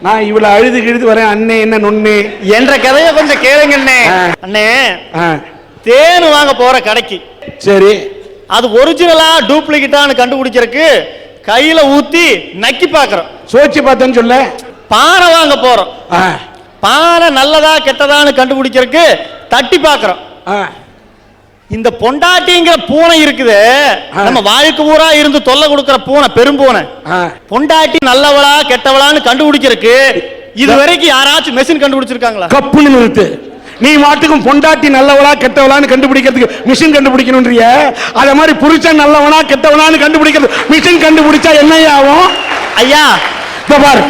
நான் இவ்வளவு அழுது கிழுது வரேன் அண்ணே என்ன நொண்ணே? என்ற கதையை கொஞ்சம் கேளுங்க அண்ணே. தேன் வாங்க போற கடைக்கு. சரி. அது ஒரிஜினலா டூப்ளிகேட்டான்னு கண்டுபிடிக்கிறதுக்கு கையில ஊத்தி நக்கி பார்க்கறோம் சோச்சு பார்த்தேன்னு சொல்ல. பானை வாங்க போறோம். பானை நல்லதா கெட்டதான்னு கண்டுபிடிக்கிறதுக்கு தட்டி பார்க்கறோம் ஆ, இந்த பொண்டாட்டிங்கிற பூனை இருக்குது. நம்ம வாழ்க்கை பூரா இருந்து தொல்லை கொடுக்கிற பூனை பெரும்பூனை. பொண்டாட்டி நல்லவளா கெட்டவளான்னு கண்டுபிடிக்கிறதுக்கு இது வரைக்கும் யாராச்சும் மெஷின் கண்டுபிடிச்சிருக்காங்களா? கப்புன்னு நிறுத்து. நீ மாட்டுக்கும் பொண்டாட்டி நல்லவளா கெட்டவளான்னு கண்டுபிடிக்கிறதுக்கு மிஷின் கண்டுபிடிக்கணும்ன்றிய அத மாதிரி புருஷன் நல்லவனா கெட்டவனான்னு கண்டுபிடிக்கிறது மிஷின் கண்டுபிடிச்சா என்ன ஆகும்? ஐயா. இப்ப பாரு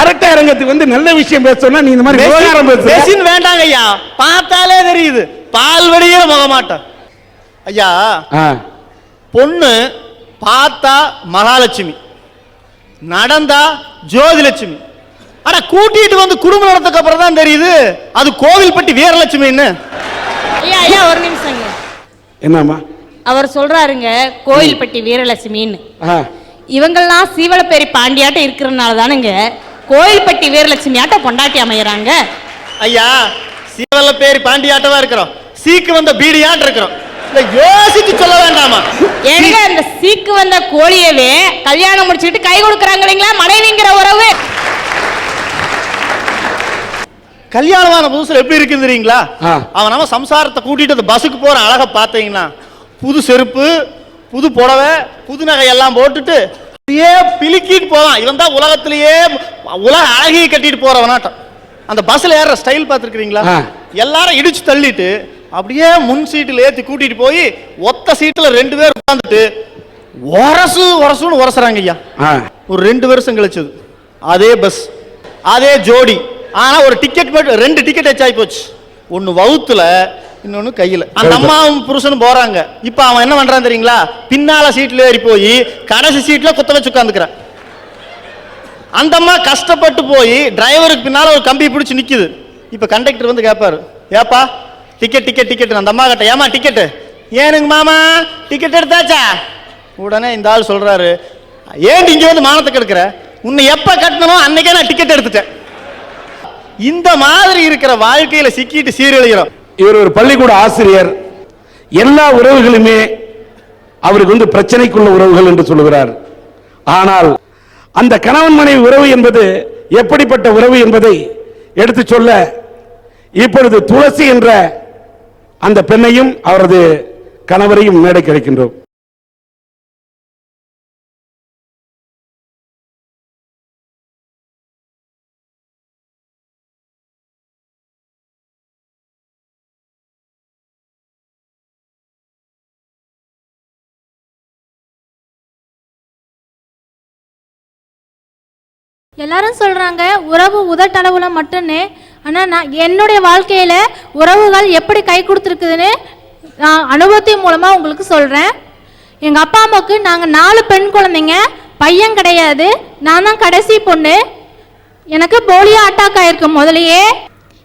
அரட்டை அரங்கத்துக்கு வந்து நல்ல விஷயம் பேசணும்னா நீ இந்த மாதிரி விவகாரம் பேசுற. மெஷின் வேண்டாங்க ஐயா. பார்த்தாலே தெரியுது. பால் வடிகிற முகமாட்டம். ஐயா ஆ, பொண்ணு பார்த்தா மகாலட்சுமி நடந்தா ஜோதிலட்சுமி. ஆனா கூட்டிட்டு வந்து குடும்பம் நடத்தக்கு அப்புறம் தான் தெரியுது அது கோவில்பட்டி வீரலட்சுமின்னு. ஐயா ஐயா ஒரு நிமிஷங்க என்னம்மா? அவர் சொல்றாருங்க கோயில்பட்டி வீரலட்சுமின்னு. இவங்கெல்லாம் சீவலப்பேரி பாண்டியாட்டம் இருக்கிறதுனால தானுங்க கோயில்பட்டி வீரலட்சுமி ஆட்டம் பொண்டாட்டி அமையறாங்க. ஐயா சீவல்ல பேர் பாண்டியாட்டவா இருக்கிறோம். சீக்கு வந்த பீடியாட்டு இருக்கிறோம். யோசிச்சு சொல்ல வேண்டாமா? ஏங்க அந்த சீக்கு வந்த கோழியவே கல்யாணம் முடிச்சுக்கிட்டு கை கொடுக்குறாங்க இல்லைங்களா? மனைவிங்கிற உறவு. கல்யாணமான புதுசுல எப்படி ஆ. அவன் நம்ம சம்சாரத்தை கூட்டிட்டு அந்த பஸ்ஸுக்கு போற அழகை பார்த்தீங்கன்னா புது செருப்பு புது புடவை புது நகை எல்லாம் போட்டுட்டு அப்படியே பிலிக்கிட்டு போவான். இவன் தான் உலகத்திலேயே உலக அழகியை கட்டிட்டு போறவனாட்டம். அந்த பஸ்ல ஏற ஸ்டைல் பார்த்துருக்கீங்களா. எல்லாரும் இடிச்சு தள்ளிட்டு அப்படியே முன் சீட்டில் ஏத்தி கூட்டிட்டு போய் ஒத்த சீட்டுல ரெண்டு பேர் உட்காந்துட்டு உரசு உரசுன்னு உரசுறாங்க ஐயா. ஒரு ரெண்டு வருஷம் கழிச்சது. அதே பஸ் அதே ஜோடி. ஆனா ஒரு டிக்கெட் மட்டும் ரெண்டு டிக்கெட் ஆகி போச்சு. ஒன்னு வவுத்துல இன்னொன்னு கையில. அந்த அம்மாவும் புருஷனும் போறாங்க. இப்ப அவன் என்ன பண்றான் தெரியுங்களா? பின்னால சீட்ல ஏறி போய் கடைசி சீட்ல குத்த வச்சு உட்காந்துக்கிறான் அந்த அம்மா கஷ்டப்பட்டு போய் டிரைவருக்கு பின்னால ஒரு கம்பி பிடிச்சு நிக்குது. இப்ப கண்டக்டர் வந்து கேட்பாரு ஏப்பா டிக்கெட் டிக்கெட் டிக்கெட் அந்த அம்மா கிட்ட ஏமா டிக்கெட் ஏனுங்க மாமா டிக்கெட் எடுத்தாச்சா? உடனே இந்த ஆள் சொல்றாரு ஏன் இங்க வந்து மானத்தை கெடுக்கிற? உன்னை எப்ப கட்டணும் அன்னைக்கே நான் டிக்கெட் எடுத்துட்டேன். இந்த மாதிரி இருக்கிற வாழ்க்கையில சிக்கிட்டு சீரழிகிறோம். இவர் ஒரு பள்ளிக்கூட ஆசிரியர். எல்லா உறவுகளுமே அவருக்கு வந்து பிரச்சனைக்குள்ள உறவுகள் என்று சொல்லுகிறார். ஆனால் அந்த கணவன் மனைவி உறவு என்பது எப்படிப்பட்ட உறவு என்பதை எடுத்து சொல்ல இப்பொழுது துளசி என்ற அந்த பெண்ணையும் அவரது கணவரையும் மேடை கிடைக்கின்றோம் எல்லாரும் சொல்றாங்க உறவு உதட்டளவுல மட்டும்னு ஆனால் நான் என்னுடைய வாழ்க்கையில் உறவுகள் எப்படி கை கொடுத்துருக்குதுன்னு நான் அனுபவத்தின் மூலமாக உங்களுக்கு சொல்கிறேன் எங்கள் அப்பா அம்மாவுக்கு நாங்கள் நாலு பெண் குழந்தைங்க. பையன் கிடையாது. நான் தான் கடைசி பொண்ணு. எனக்கு போலியோ அட்டாக் ஆயிருக்கு முதலையே.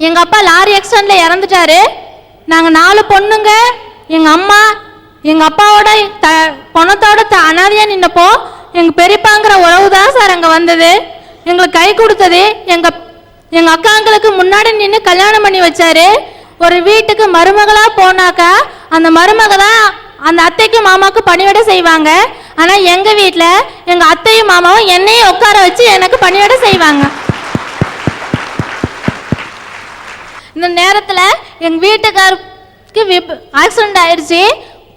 எங்கள் அப்பா லாரி ஆக்சிடெண்ட்டில் இறந்துட்டாரு. நாங்கள் நாலு பொண்ணுங்க. எங்கள் அம்மா எங்கள் அப்பாவோட த பணத்தோட த அனாதையாக நின்னப்போ எங்கள் பெரியப்பாங்கிற உறவு தான் சார் அங்கே வந்தது. எங்களுக்கு கை கொடுத்தது எங்கள் எங்க அக்காங்களுக்கு முன்னாடி நின்று கல்யாணம் பண்ணி வச்சாரு. ஒரு வீட்டுக்கு மருமகளா போனாக்கா அந்த மருமக தான் அந்த அத்தைக்கும் மாமாவுக்கும் பணிவிட செய்வாங்க. ஆனா எங்க வீட்டில் எங்க அத்தையும் மாமாவும் என்னையும் உட்கார வச்சு எனக்கு பணிவிட செய்வாங்க. இந்த நேரத்தில் எங்க வீட்டுக்காருக்கு விப் ஆக்சிடென்ட் ஆயிடுச்சு.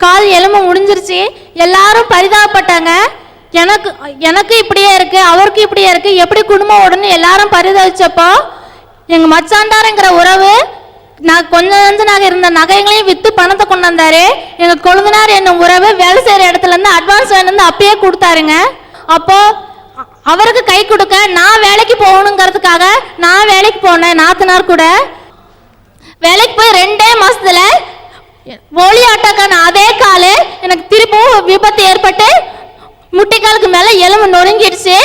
கால் எலும்பு முடிஞ்சிருச்சு. எல்லாரும் பரிதாபப்பட்டாங்க. எனக்கு எனக்கு இப்படியே இருக்கு அவருக்கு இப்படியே இருக்கு எப்படி குடும்பம் ஓடுன்னு எல்லாரும் பரிதவிச்சப்போ எங்க மச்சாண்டாருங்கிற உறவு நான் கொஞ்ச நஞ்ச இருந்த நகைகளையும் வித்து பணத்தை கொண்டு வந்தாரு. எங்க கொழுந்தனார் என்னும் உறவு வேலை செய்யற இடத்துல இருந்து அட்வான்ஸ் வேணும்னு அப்பயே கொடுத்தாருங்க. அப்போ அவருக்கு கை கொடுக்க நான் வேலைக்கு போகணுங்கிறதுக்காக நான் வேலைக்கு போனேன் நாத்தனார் கூட. வேலைக்கு போய் ரெண்டே மாசத்துல ஒளி ஆட்டோக்கான அதே காலு எனக்கு திரும்பவும் விபத்து ஏற்பட்டு முட்டைக்காலுக்கு மேல எலும்பு நொறுங்கிடுச்சு.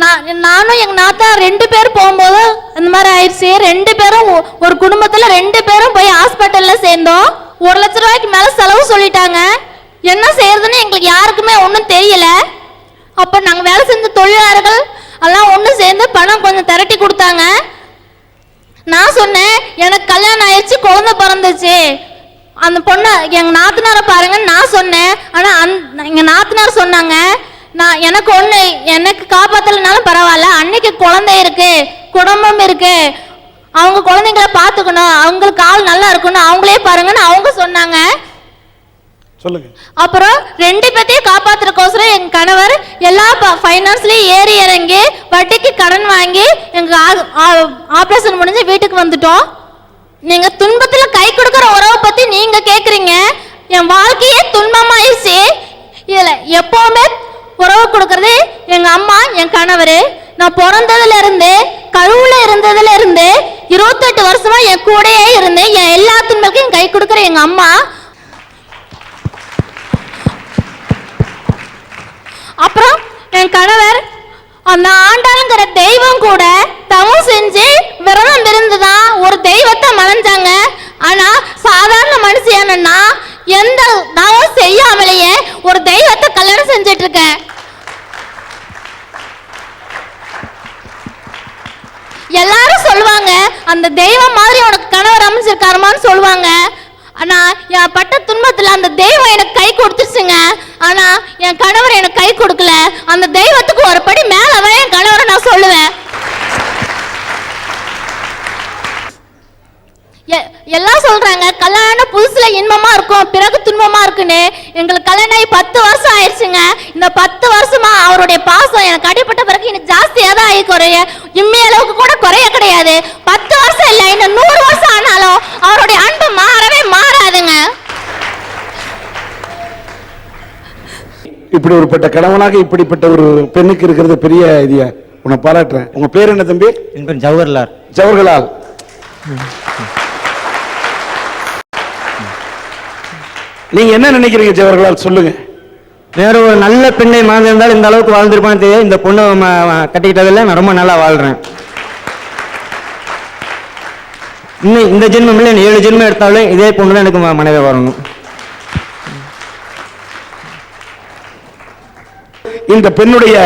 நான் நானும் எங்க நாத்தா ரெண்டு பேரும் போகும்போது அந்த மாதிரி ஆயிடுச்சு. ரெண்டு பேரும் ஒரு குடும்பத்துல ரெண்டு பேரும் போய் ஹாஸ்பிட்டல்ல சேர்ந்தோம். ஒரு லட்ச ரூபாய்க்கு மேல செலவு சொல்லிட்டாங்க. என்ன செய்யறதுன்னு எங்களுக்கு யாருக்குமே ஒன்றும் தெரியல. அப்போ நாங்கள் வேலை செஞ்ச தொழிலாளர்கள் எல்லாம் ஒன்று சேர்ந்து பணம் கொஞ்சம் திரட்டி கொடுத்தாங்க. நான் சொன்னேன் எனக்கு கல்யாணம் ஆயிடுச்சு குழந்தை பிறந்துச்சு. அந்த பொண்ணை எங்கள் நாத்தனாரை பாருங்கன்னு நான் சொன்னேன். ஆனால் அந் எங்கள் நாத்தனார் சொன்னாங்க நான் எனக்கு ஒன்று எனக்கு காப்பாற்றலைனாலும் பரவாயில்ல. அன்னைக்கு குழந்தை இருக்கு குடும்பம் இருக்கு. அவங்க குழந்தைங்கள பார்த்துக்கணும். அவங்களுக்கு ஆள் நல்லா இருக்கணும். அவங்களே பாருங்கன்னு அவங்க சொன்னாங்க. சொல்லுங்க. அப்புறம் ரெண்டு பேத்தையும் காப்பாத்துறதுக்கோசரம் எங்க கணவர் எல்லா ஃபைனான்ஸ்லயும் ஏறி இறங்கி வட்டிக்கு கடன் வாங்கி எங்க ஆபரேஷன் முடிஞ்சு வீட்டுக்கு வந்துட்டோம். நீங்க துன்பத்துல கை கொடுக்கிற உறவை பத்தி நீங்க கேக்குறீங்க. என் வாழ்க்கையே துன்பமாயிருச்சு இதுல எப்பவுமே உறவு கொடுக்கறது எங்க அம்மா என் கணவர். நான் பிறந்ததுல இருந்து கழுவுல இருந்ததுல இருந்து இருபத்தெட்டு வருஷமா என் கூடயே இருந்து என் எல்லா துன்பக்கும் கை கொடுக்குற எங்க அம்மா. அப்புறம் என் கணவர் அந்த ஆண்டாளுங்கிற தெய்வம் கூட தவம் செஞ்சு விரதம் இருந்துதான் ஒரு தெய்வத்தை மலைஞ்சாங்க ஆனா சாதாரண மனுஷியானா எந்த தவம் செய்யாமலேயே ஒரு தெய்வத்தை கல்யாணம் செஞ்சிட்டு இருக்க எல்லாரும் சொல்லுவாங்க அந்த தெய்வம் மாதிரி உனக்கு கணவர் அமைச்சிருக்காருமான்னு சொல்லுவாங்க. ஆனா என் பட்ட துன்பத்துல அந்த தெய்வம் எனக்கு கை கொடுத்துருச்சுங்க. ஆனா என் கணவர் எனக்கு கை கொடுக்கல. அந்த தெய்வத்துக்கு ஒரு படி மேலவே என் கணவரை நான் சொல்லுவேன் எ- எல்லாம் சொல்றாங்க கல்யாணம் புதுசுல இன்பமா இருக்கும் பிறகு துன்பமா இருக்குன்னு எங்களுக்கு கல்யாணம் ஆகி பத்து வருஷம் ஆயிடுச்சுங்க. இந்த பத்து வருஷமா அவருடைய பாசம் எனக்கு அடிப்பட்ட பிறகு எனக்கு ஜாஸ்தியா தான் ஆகி குறைய இம்மி அளவுக்கு கூட குறைய கிடையாது. பத்து வருஷம் இல்லை இன்னும் நூறு வருஷம் ஆனாலும் அவருடைய அன்பு மாறவே மாறாதுங்க. இப்படி ஒருப்பட்ட கணவனாக இப்படிப்பட்ட ஒரு பெண்ணுக்கு இருக்கிறது பெரிய இதியா உன்னை பாராட்டுறேன். உங்க பேர் என்ன தம்பி? என் பேர் ஜவஹர்லால். ஜவஹர்லால். நீங்க என்ன நினைக்கிறீங்க ஜவஹர்லால் சொல்லுங்க. வேற ஒரு நல்ல பெண்ணை மறந்திருந்தால் இந்த அளவுக்கு வாழ்ந்திருப்பான்னு தெரியாது இந்த பொண்ணை கட்டிக்கிட்டதில் நான் ரொம்ப நல்லா வாழ்றேன். இன்னும் இந்த ஜென்மம் இல்லை ஏழு ஜென்மம் எடுத்தாலும் இதே பொண்ணு தான் எனக்கு மனைவி வரணும். இந்த பெண்ணுடைய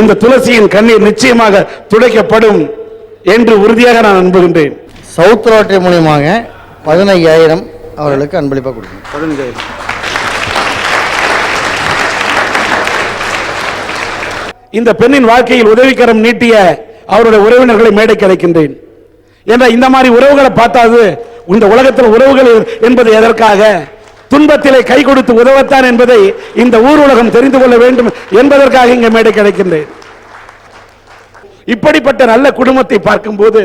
இந்த துளசியின் கண்ணீர் நிச்சயமாக துடைக்கப்படும் என்று உறுதியாக நான் நம்புகின்றேன். சவுத் ரோட்டரி மூலியமாக பதினையாயிரம் அவர்களுக்கு அன்பளிப்பாக கொடுக்கணும். இந்த பெண்ணின் வாழ்க்கையில் உதவிக்கரம் நீட்டிய அவருடைய உறவினர்களை மேடைக்கு அழைக்கின்றேன். என்ற இந்த மாதிரி உறவுகளை பார்த்தாது? இந்த உலகத்தில் உறவுகள் என்பது எதற்காக? துன்பத்திலே கை கொடுத்து உதவத்தான் என்பதை இந்த ஊர் உலகம் தெரிந்து கொள்ள வேண்டும் என்பதற்காக இங்கே மேடைக்கு அழைக்கின்றேன். இப்படிப்பட்ட நல்ல குடும்பத்தை பார்க்கும்போது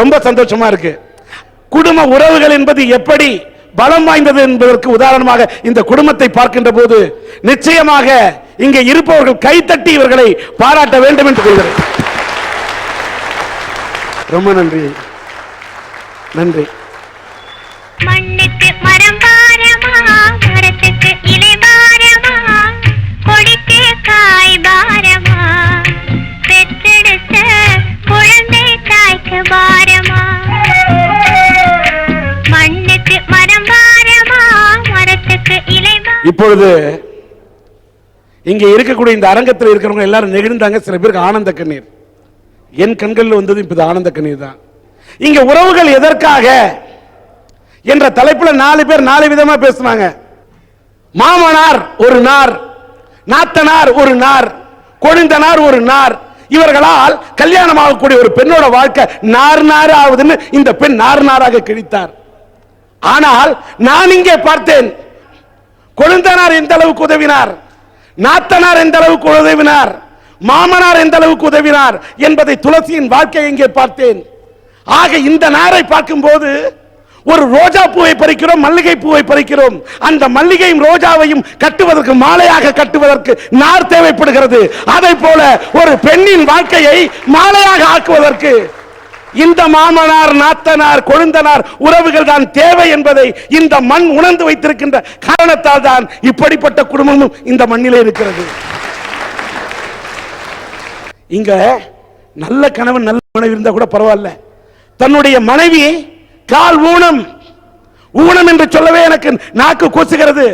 ரொம்ப சந்தோஷமா இருக்கு. குடும்ப உறவுகள் என்பது எப்படி பலம் வாய்ந்தது என்பதற்கு உதாரணமாக இந்த குடும்பத்தை பார்க்கின்ற போது நிச்சயமாக இங்கே இருப்பவர்கள் கைத்தட்டி இவர்களை பாராட்ட வேண்டும் என்று கொள்கிறேன் ரொம்ப நன்றி. நன்றி. மண்ணுக்கு மரம் இப்பொழுது இங்கே இருக்கக்கூடிய இந்த அரங்கத்தில் இருக்கிறவங்க எல்லாரும் நெகிழ்ந்தாங்க. சில பேருக்கு ஆனந்த கண்ணீர். என் கண்களில் வந்தது இப்போ ஆனந்த கண்ணீர் தான். இங்க உறவுகள் எதற்காக என்ற தலைப்புல நாலு பேர் நாலு விதமா பேசுனாங்க மாமனார் ஒரு நார் நாத்தனார் ஒரு நார் கொழுந்தனார் ஒரு நார். இவர்களால் கல்யாணம் ஆகக்கூடிய ஒரு பெண்ணோட வாழ்க்கை நார் நார் ஆகுதுன்னு இந்த பெண் நார் நாராக கிழித்தார். ஆனால் நான் இங்கே பார்த்தேன். கொழுந்தனார் எந்த அளவுக்கு உதவினார்? நாத்தனார் எந்த அளவுக்கு உதவினார்? மாமனார் எந்த அளவுக்கு உதவினார்? என்பதை துளசியின் வாழ்க்கையை இங்கே பார்த்தேன்? ஆக இந்த நாரை பார்க்கும்போது ஒரு ரோஜா பூவை பறிக்கிறோம் மல்லிகை பூவை பறிக்கிறோம். அந்த மல்லிகையும் ரோஜாவையும் கட்டுவதற்கு மாலையாக கட்டுவதற்கு நார் தேவைப்படுகிறது. அதை போல ஒரு பெண்ணின் வாழ்க்கையை மாலையாக ஆக்குவதற்கு இந்த மாமனார் நாத்தனார் கொழுந்தனார் உறவுகள் தான் தேவை என்பதை இந்த மண் உணர்ந்து வைத்திருக்கின்ற காரணத்தால் தான் இப்படிப்பட்ட குடும்பமும் இந்த மண்ணிலே இருக்கிறது. இங்க நல்ல கணவன் நல்ல மனைவி இருந்தா கூட பரவாயில்ல. தன்னுடைய மனைவி கால் ஊனம். ஊனம் என்று சொல்லவே எனக்கு நாக்கு கூசுகிறது.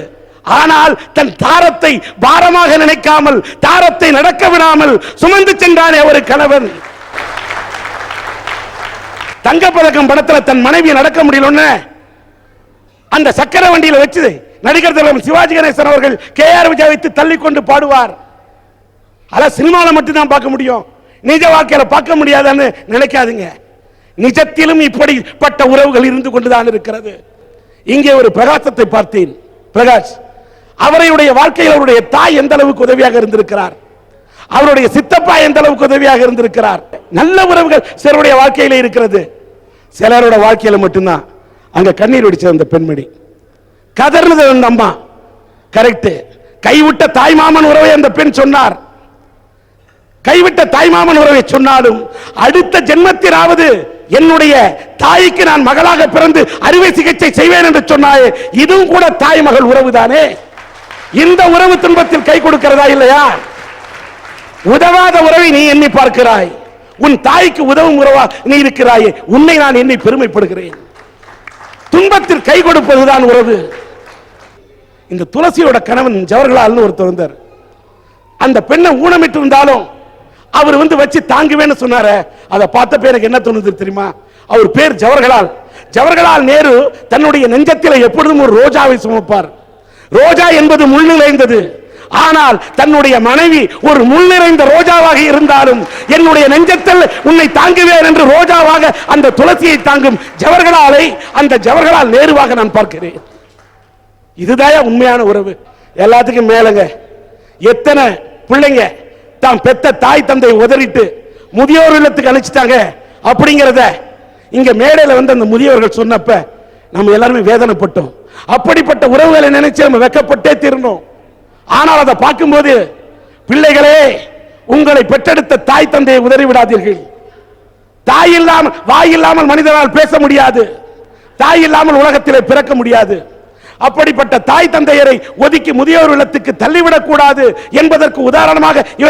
ஆனால் தன் தாரத்தை பாரமாக நினைக்காமல் தாரத்தை நடக்க விடாமல் சுமந்து சென்றானே ஒரு கணவன். தங்கப்பதக்கம் படத்தில் தன் மனைவியை நடக்க முடியலன்னு அந்த சக்கர வண்டியில் வச்சு நடிகர் தலைவர் சிவாஜி கணேசன் அவர்கள் கே ஆர் விஜய் வைத்து தள்ளிக்கொண்டு பாடுவார். அதான் சினிமாவில் மட்டும்தான் பார்க்க முடியும். நிஜ வாழ்க்கையில் பார்க்க முடியாதுன்னு நினைக்காதுங்க. நிஜத்திலும் இப்படிப்பட்ட உறவுகள் இருந்து கொண்டுதான் இருக்கிறது. இங்கே ஒரு பிரகாசத்தை பார்த்தேன். பிரகாஷ் அவருடைய வாழ்க்கையில் அவருடைய தாய் எந்த அளவுக்கு உதவியாக இருந்திருக்கிறார்? அவருடைய சித்தப்பா எந்த அளவுக்கு உதவியாக இருந்திருக்கிறார்? நல்ல உறவுகள் சிலருடைய வாழ்க்கையில இருக்கிறது. சிலரோட வாழ்க்கையில மட்டும்தான். அங்க கண்ணீர் வடிச்ச அந்த பெண்மணி. கதர்னது அந்த அம்மா. கரெக்ட் கைவிட்ட தாய்மாமன் உறவை அந்த பெண் சொன்னார். கைவிட்ட தாய்மாமன் உறவை சொன்னாலும் அடுத்த ஜென்மத்திலாவது என்னுடைய தாய்க்கு நான் மகளாக பிறந்து அறுவை சிகிச்சை செய்வேன் என்று சொன்னாயே இதுவும் கூட தாய் மகள் உறவுதானே? இந்த உறவு துன்பத்தில் கை கொடுக்கிறதா இல்லையா? உதவாத உறவை நீ எண்ணி பார்க்கிறாய். உன் தாய்க்கு உதவும் உறவா நீ இருக்கிறாயே. உன்னை நான் என்னை பெருமைப்படுகிறேன். துன்பத்தில் கை கொடுப்பதுதான் உறவு. இந்த துளசியோட கணவன் ஜவஹர்லால்னு ஒருத்தர் இருந்தார். அந்த பெண்ணை ஊனமிட்டு இருந்தாலும் அவர் வந்து வச்சு தாங்குவேன்னு சொன்னார. அதை பார்த்தப்ப எனக்கு என்ன தோணுது தெரியுமா? அவர் பேர் ஜவஹர்லால். ஜவஹர்லால் நேரு தன்னுடைய நெஞ்சத்தில் எப்பொழுதும் ஒரு ரோஜாவை சுமப்பார். ரோஜா என்பது முள் நிறைந்தது ஆனால் தன்னுடைய மனைவி ஒரு முள் நிறைந்த ரோஜாவாக இருந்தாலும் என்னுடைய நெஞ்சத்தில் உன்னை தாங்குவேன் என்று ரோஜாவாக அந்த துளசியை தாங்கும் ஜவர்களாலை அந்த ஜவர்களால் நேருவாக நான் பார்க்கிறேன். இதுதான் உண்மையான உறவு? எல்லாத்துக்கும் மேலங்க. எத்தனை பிள்ளைங்க தாம் பெத்த தாய் தந்தை உதறிட்டு முதியோர் இல்லத்துக்கு அழைச்சிட்டாங்க அப்படிங்கிறத இங்க மேடையில் வந்து அந்த முதியோர்கள் சொன்னப்ப நம்ம எல்லாருமே வேதனைப்பட்டோம். அப்படிப்பட்ட உறவுகளை நினைச்சு நம்ம வெக்கப்பட்டே தீரணும். ஆனால் அதை பார்க்கும்போது பிள்ளைகளே உங்களை பெற்றெடுத்த தாய் தந்தையை உதறி விடாதீர்கள் தாய் இல்லாமல் வாய் இல்லாமல் மனிதனால் பேச முடியாது. தாய் இல்லாமல் உலகத்திலே பிறக்க முடியாது. அப்படிப்பட்ட தாய் தந்தையரை ஒதுக்கி முதியோர் இல்லத்துக்கு தள்ளிவிடக் கூடாது என்பதற்கு உதாரணமாக இவர்